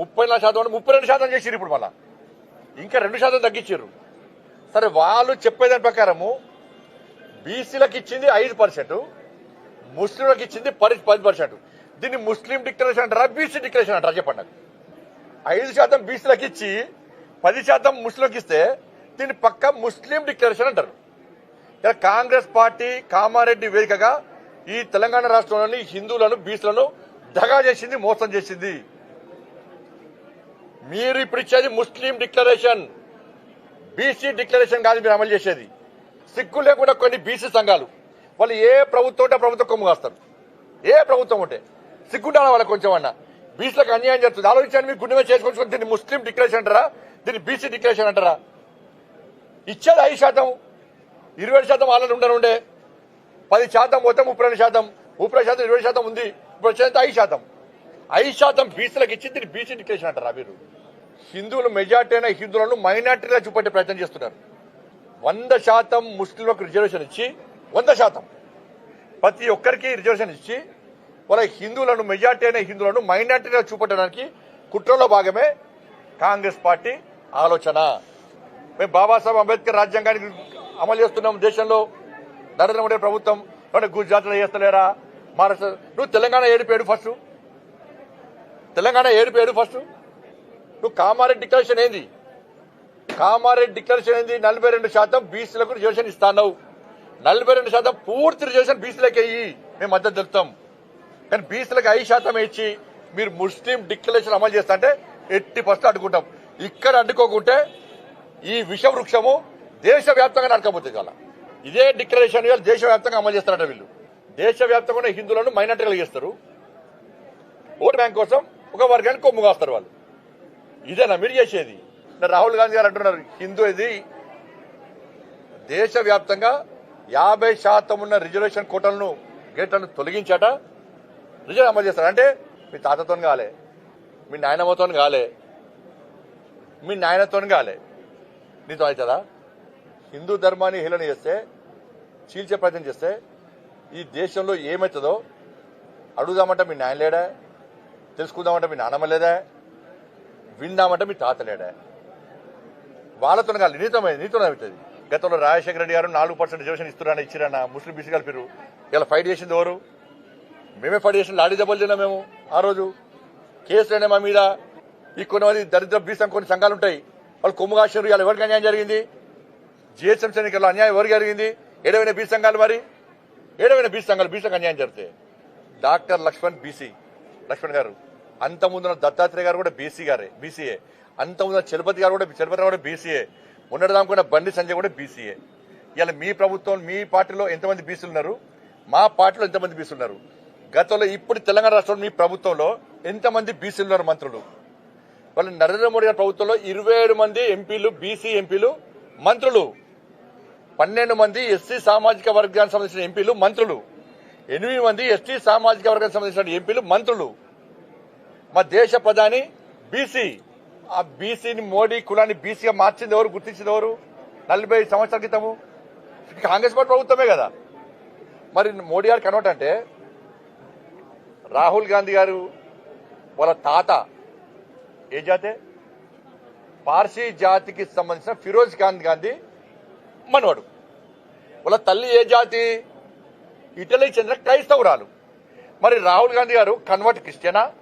ముప్పై నాలుగు శాతం అంటే ముప్పై రెండు శాతం చేసిరు ఇప్పుడు మళ్ళా. ఇంకా రెండు శాతం తగ్గించారు సరే వాళ్ళు చెప్పేదాని ప్రకారము బీసీలకు ఇచ్చింది ఐదు పర్సెంట్ ముస్లింలకు ఇచ్చింది పది పది పర్సెంట్. దీన్ని ముస్లిం డిక్లరేషన్ అంటారా బీసీ డిక్లరేషన్ అంటారా చెప్పండి నాకు. ఐదు శాతం బీసీలకు ఇచ్చి పది శాతం ముస్లింలకు ఇస్తే దీన్ని పక్క ముస్లిం డిక్లరేషన్ అంటారు. ఇలా కాంగ్రెస్ పార్టీ కామారెడ్డి వేదికగా ఈ తెలంగాణ రాష్ట్రంలోని హిందువులను బీసీలను దగా చేసింది మోసం చేసింది. మీరు ఇప్పుడు ఇచ్చేది ముస్లిం డిక్లరేషన్ బీసీ డిక్లరేషన్ కాదు మీరు అమలు చేసేది. సిగ్గు లేకుండా కొన్ని బీసీ సంఘాలు వాళ్ళు ఏ ప్రభుత్వం ఉంటే ప్రభుత్వం కొమ్ము కాస్తారు. ఏ ప్రభుత్వం ఉంటే. సిగ్గుండాలి వాళ్ళకి కొంచెం అన్న? బీసీలకు అన్యాయం జరుగుతుంది. ఆలోచించండి మీరు గుండె మీద చేసుకొని దీన్ని ముస్లిం డిక్లరేషన్ అంటారా? దీన్ని బీసీ డిక్లరేషన్ అంటారా? ఇచ్చేది ఐదు శాతం ఇరవై శాతం వాళ్ళని ఉండనుండే పది శాతం మొత్తం ముప్పై రెండు శాతం ముప్పై శాతం ఇరవై శాతం ఉంది ఇప్పుడు వచ్చేది ఐదు శాతం. ఐదు శాతం బీసీలకు ఇచ్చి దీన్ని బీసీ డిక్లరేషన్ అంటారా మీరు? హిందువులు మెజార్టీ అయిన హిందువులను మైనార్టీగా చూపెట్టే ప్రయత్నం చేస్తున్నారు. వంద శాతం ముస్లింలకు రిజర్వేషన్ ఇచ్చి వంద శాతం. ప్రతి ఒక్కరికి రిజర్వేషన్ ఇచ్చి వాళ్ళ హిందువులను మెజార్టీ అయిన హిందువులను మైనార్టీగా చూపెట్టడానికి కుట్రలో భాగమే కాంగ్రెస్ పార్టీ ఆలోచన. మేము బాబాసాహెబ్ అంబేద్కర్ రాజ్యాంగానికి అమలు చేస్తున్నాం దేశంలో. నరేంద్ర మోడీ ప్రభుత్వం అంటే గుజరాత్లో చేస్తలేరా? మహారాష్ట్ర నువ్వు తెలంగాణ ఏడిపోయాడు ఫస్ట్ తెలంగాణ ఏడిపోయాడు ఫస్ట్ నువ్వు కామారెడ్డి డిక్లరేషన్ ఏంది? కామారెడ్డి డిక్లరేషన్ ఏంది? నలభై రెండు శాతం బీసీలకు రిజర్వేషన్ ఇస్తాను నలభై రెండు శాతం పూర్తి రిజర్వేషన్ బీసీలకు అయ్యి మేము మద్దతు తెలుపుతాం. కానీ బీసీలకు ఐదు శాతం ఇచ్చి మీరు ముస్లిం డిక్లరేషన్ అమలు చేస్తా అంటే ఎట్టి ఫస్ట్ అడ్డుకుంటాం. ఇక్కడ అడ్డుకోకుంటే ఈ విష వృక్షము దేశవ్యాప్తంగా నడకపోతుంది కదా ఇదే డిక్లరేషన్ ఇవాళ దేశవ్యాప్తంగా అమలు చేస్తారట వీళ్ళు. దేశవ్యాప్తంగా ఉన్న హిందువులను మైనార్టీలు చేస్తారు. ఓటు బ్యాంక్ కోసం ఒక వర్గానికి కొమ్ము కాస్తారు వాళ్ళు. ఇదేనా మీరు చేసేది? రాహుల్ గాంధీ గారు అంటున్నారు హిందూ ఇది. దేశవ్యాప్తంగా యాభై శాతం ఉన్న రిజర్వేషన్ కోటలను గేట్లను తొలగించాట. రిజర్వ్ అమలు చేస్తారు? అంటే మీ తాతతో కాలే మీ నాయనమ్మతో కాలే మీ నాయనతో కాలే. నీతో అవుతుందా? హిందూ ధర్మాన్ని హీలన చేస్తే చీల్చే ప్రయత్నం చేస్తే ఈ దేశంలో ఏమవుతుందో అడుగుదామంటే మీ నాయన లేడా? తెలుసుకుందామంటే మీ నాన్నమ్మ లేదా? విన్నామంటే మీ తాతలేడా వాళ్ళతో కాదు నీతమే నీతో అవుతుంది. గతంలో రాజశేఖర రెడ్డి గారు నాలుగు పర్సెంట్ రిజర్వేషన్ ఇస్తున్నారని ఇచ్చిరన్న ముస్లిం బీసీ కలిపిరు ఇలా ఫైట్ చేసింది ఎవరు? మేమే ఫైట్ చేసిన లాడీ దెబ్బలు తిన్నాం మేము ఆ రోజు. కేసులనే మా మీద. ఈ కొన్ని మంది దరిద్ర బీసం కొన్ని సంఘాలు ఉంటాయి. వాళ్ళు కొమ్ము కాశారు ఇలా ఎవరికి అన్యాయం జరిగింది? జిహెచ్ఎంసీ ఎన్నికల్లో అన్యాయం ఎవరికి జరిగింది? ఏడవైన బీ సంఘాలు మరి? ఏడవైన బీ సంఘాలు బీసంగా అన్యాయం జరిగితే. డాక్టర్ లక్ష్మణ్ బీసీ లక్ష్మణ్ గారు. అంత ముందున్న దత్తాత్రేయ గారు కూడా బీసీ గారే బీసీఏ అంత ముందున్న చలపతి గారు కూడా చలపతి కూడా బీసీఏ ఉన్నదాముకున్న బండి సంజయ్ కూడా బీసీఏ ఇలా మీ ప్రభుత్వం మీ పార్టీలో ఎంతమంది బీసీలు ఉన్నారు? మా పార్టీలో ఎంతమంది బీసీలు ఉన్నారు? గతంలో ఇప్పుడు తెలంగాణ రాష్ట్రంలో మీ ప్రభుత్వంలో ఎంతమంది బీసీలు ఉన్నారు మంత్రులు? వాళ్ళు నరేంద్ర మోడీ గారి ప్రభుత్వంలో ఇరవై ఏడు మంది ఎంపీలు బీసీ ఎంపీలు మంత్రులు. పన్నెండు మంది ఎస్సీ సామాజిక వర్గానికి సంబంధించిన ఎంపీలు మంత్రులు. ఎనిమిది మంది ఎస్టీ సామాజిక వర్గానికి సంబంధించిన ఎంపీలు మంత్రులు. మా దేశ ప్రధాని బీసీ ఆ బీసీని మోడీ కులాన్ని బీసీగా మార్చింది ఎవరు? గుర్తించింది ఎవరు? నలభై సంవత్సరాల క్రితము. కాంగ్రెస్ పార్టీ ప్రభుత్వమే కదా. మరి మోడీ గారు కన్వర్ట్ అంటే రాహుల్ గాంధీ గారు వాళ్ళ తాత ఏ జాతే? పార్సీ జాతికి సంబంధించిన ఫిరోజ్ ఖాన్ గాంధీ మనవాడు. వాళ్ళ తల్లి ఏ జాతి? ఇటలీకి చెందిన క్రైస్తవురాలు. మరి రాహుల్ గాంధీ గారు కన్వర్ట్ క్రిస్టియనా?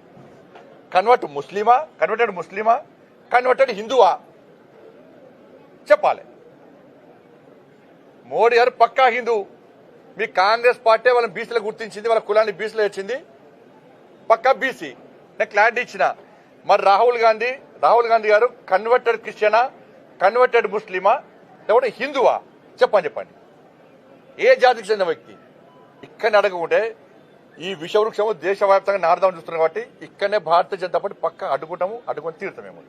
కన్వర్ట్ ముస్లిమా కన్వర్టెడ్ ముస్లిమా కన్వర్టెడ్ హిందువా? చెప్పాలి. మోడీ గారు పక్కా హిందూ. మీ కాంగ్రెస్ పార్టీ వాళ్ళని బీసీలో గుర్తించింది వాళ్ళ కులాన్ని బీసీలో వచ్చింది పక్కా బీసీ. నేను క్లారిటీ ఇచ్చిన. మరి రాహుల్ గాంధీ రాహుల్ గాంధీ గారు కన్వర్టెడ్ క్రిస్టియనా కన్వర్టెడ్ ముస్లిమా లేకపోతే హిందువా? చెప్పండి చెప్పండి. ఏ జాతికి చెందిన వ్యక్తి? ఇక్కడ అడగకుంటే ఈ విషవృక్షము దేశవ్యాప్తంగా నారదాం చూస్తున్నాం కాబట్టి ఇక్కడనే భారతీయ జనతా పార్టీ పక్క అడ్డుకుంటాము అడ్డుకొని తీరుతామేమో